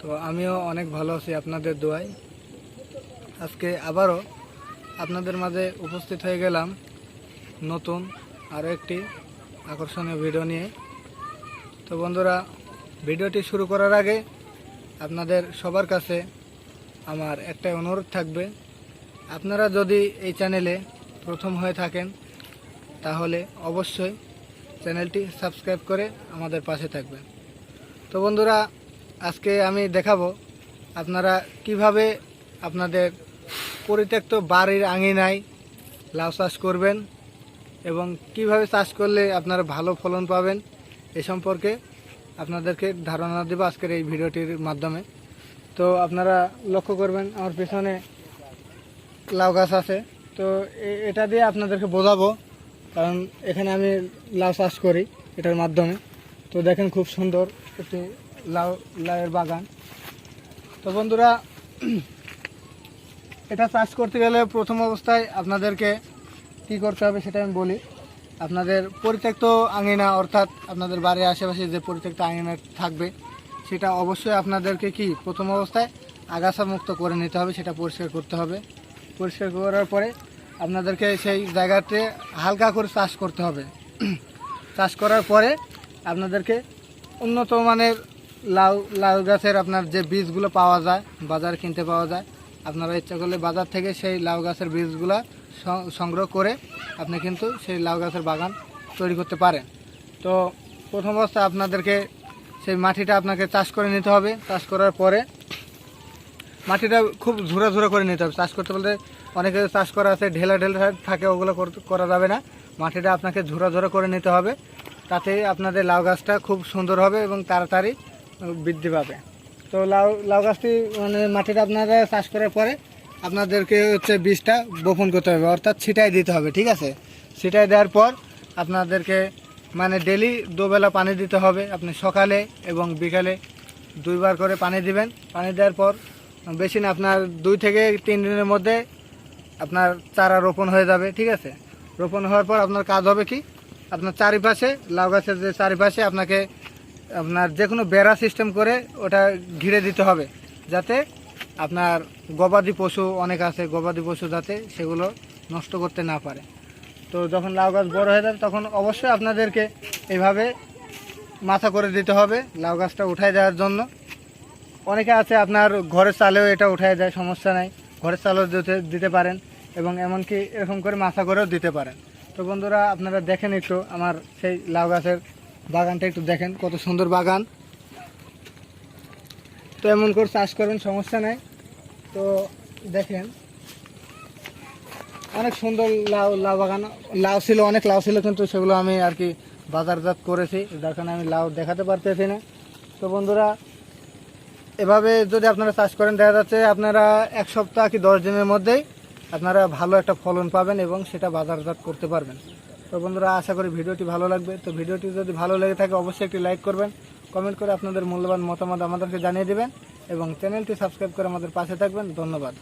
তো আমিও অনেক ভালো আছি আপনাদের দোয়ায়। আজকে আবারও আপনাদের মাঝে উপস্থিত হয়ে গেলাম নতুন আরও একটি আকর্ষণীয় ভিডিও নিয়ে। তো বন্ধুরা, ভিডিওটি শুরু করার আগে আপনাদের সবার কাছে আমার একটাই অনুরোধ থাকবে, আপনারা যদি এই চ্যানেলে প্রথম হয়ে থাকেন, তাহলে অবশ্যই চ্যানেলটি সাবস্ক্রাইব করে আমাদের পাশে থাকবেন। তো বন্ধুরা আজকে আমি দেখাবো আপনারা কীভাবে আপনাদের পরিত্যক্ত বাড়ির আঙিনায় লাউ চাষ করবেন এবং কীভাবে চাষ করলে আপনারা ভালো ফলন পাবেন এ সম্পর্কে আপনাদেরকে ধারণা দেবো আজকের এই ভিডিওটির মাধ্যমে। তো আপনারা লক্ষ্য করবেন, আমার পেছনে লাউ গাছ আছে। তো এটা দিয়ে আপনাদেরকে বোঝাবো, কারণ এখানে আমি লাউ চাষ করি এটার মাধ্যমে। তো দেখেন খুব সুন্দর একটি লাউ, লাউয়ের বাগান। তো বন্ধুরা, এটা চাষ করতে গেলে প্রথম অবস্থায় আপনাদেরকে কি করতে হবে সেটা আমি বলি। আপনাদের পরিত্যক্ত আঙিনা, অর্থাৎ আপনাদের বাড়ির আশেপাশে যে পরিত্যক্ত আঙিনা থাকবে, সেটা অবশ্যই আপনাদেরকে কি প্রথম অবস্থায় আগাছা মুক্ত করে নিতে হবে, সেটা পরিষ্কার করতে হবে। পরিষ্কার করার পরে আপনাদেরকে সেই জায়গাতে হালকা করে চাষ করতে হবে। চাষ করার পরে আপনাদেরকে উন্নত মানের লাউ লাউ গাছের আপনার যে বীজগুলো পাওয়া যায়, বাজার কিনতে পাওয়া যায়, আপনারা ইচ্ছা করলে বাজার থেকে সেই লাউ গাছের বীজগুলো সংগ্রহ করে আপনি কিন্তু সেই লাউ গাছের বাগান তৈরি করতে পারেন। তো প্রথম অবস্থায় আপনাদেরকে সেই মাটিটা আপনাকে চাষ করে নিতে হবে। চাষ করার পরে মাটিটা খুব ঝুরা ঝুরা করে নিতে হবে। চাষ করতে বলতে অনেকে চাষ করা আছে, ঢেলা ঢেলা থাকে, ওগুলো করা যাবে না। মাটিটা আপনাকে ঝুরা ঝুরা করে নিতে হবে। তাতে আপনাদের লাউ গাছটা খুব সুন্দর হবে এবং তাড়াতাড়ি বৃদ্ধি পাবে। তো লাউ লাউ গাছটি মানে মাটিটা আপনারা চাষ করার পরে আপনাদেরকে হচ্ছে বীজটা বপন করতে হবে, অর্থাৎ ছিটাই দিতে হবে, ঠিক আছে? ছিটাই দেওয়ার পর আপনাদেরকে মানে ডেলি দুবেলা পানি দিতে হবে, আপনি সকালে এবং বিকালে দুইবার করে পানি দিবেন। পানি দেওয়ার পর বেশি না, আপনার দুই থেকে তিন দিনের মধ্যে আপনার চারা রোপণ হয়ে যাবে, ঠিক আছে? রোপণ হওয়ার পর আপনার কাজ হবে কি? আপনার চারিপাশে, লাউ গাছের যে চারিপাশে আপনাকে আপনার যে কোনো বেড়া সিস্টেম করে ওটা ঘিরে দিতে হবে, যাতে আপনার গবাদি পশু অনেক আছে, গবাদি পশু যাতে সেগুলো নষ্ট করতে না পারে। তো যখন লাউ গাছ বড় হয়ে যাবে, তখন অবশ্যই আপনাদেরকে এইভাবে মাথা করে দিতে হবে লাউ গাছটা উঠাই দেওয়ার জন্য। অনেকে আছে আপনার ঘরের চালেও এটা উঠাই দেয়, সমস্যা নাই। ঘরের চালও দিতে দিতে পারেন এবং এমনকি এরকম করে মাথা করেও দিতে পারেন। তো বন্ধুরা, আপনারা দেখেন একটু আমার সেই লাউ গাছের বাগানটা একটু দেখেন, কত সুন্দর বাগান। তো এমন করে চাষ করেন, সমস্যা নাই। তো দেখেন, অনেক সুন্দর লাউ লাউ বাগান। লাউ ছিল, অনেক লাউ ছিল কিন্তু সেগুলো আমি আর কি বাজারজাত করেছি। যার কারণে আমি লাউ দেখাতে পারতেছি না। তো বন্ধুরা, এভাবে যদি আপনারা চাষ করেন, দেখা যাচ্ছে আপনারা এক সপ্তাহ কি দশ দিনের মধ্যেই আপনারা ভালো একটা ফলন পাবেন এবং সেটা বাজারজাত করতে পারবেন। তো বন্ধুরা, আশা করি ভিডিওটি ভালো লাগবে। তো ভিডিওটি যদি ভালো লেগে থাকে, অবশ্যই একটি লাইক করবেন, কমেন্ট করে আপনাদের মূল্যবান মতামত আমাদেরকে জানিয়ে দেবেন, এবং চ্যানেলটি সাবস্ক্রাইব করে আমাদের পাশে থাকবেন। ধন্যবাদ।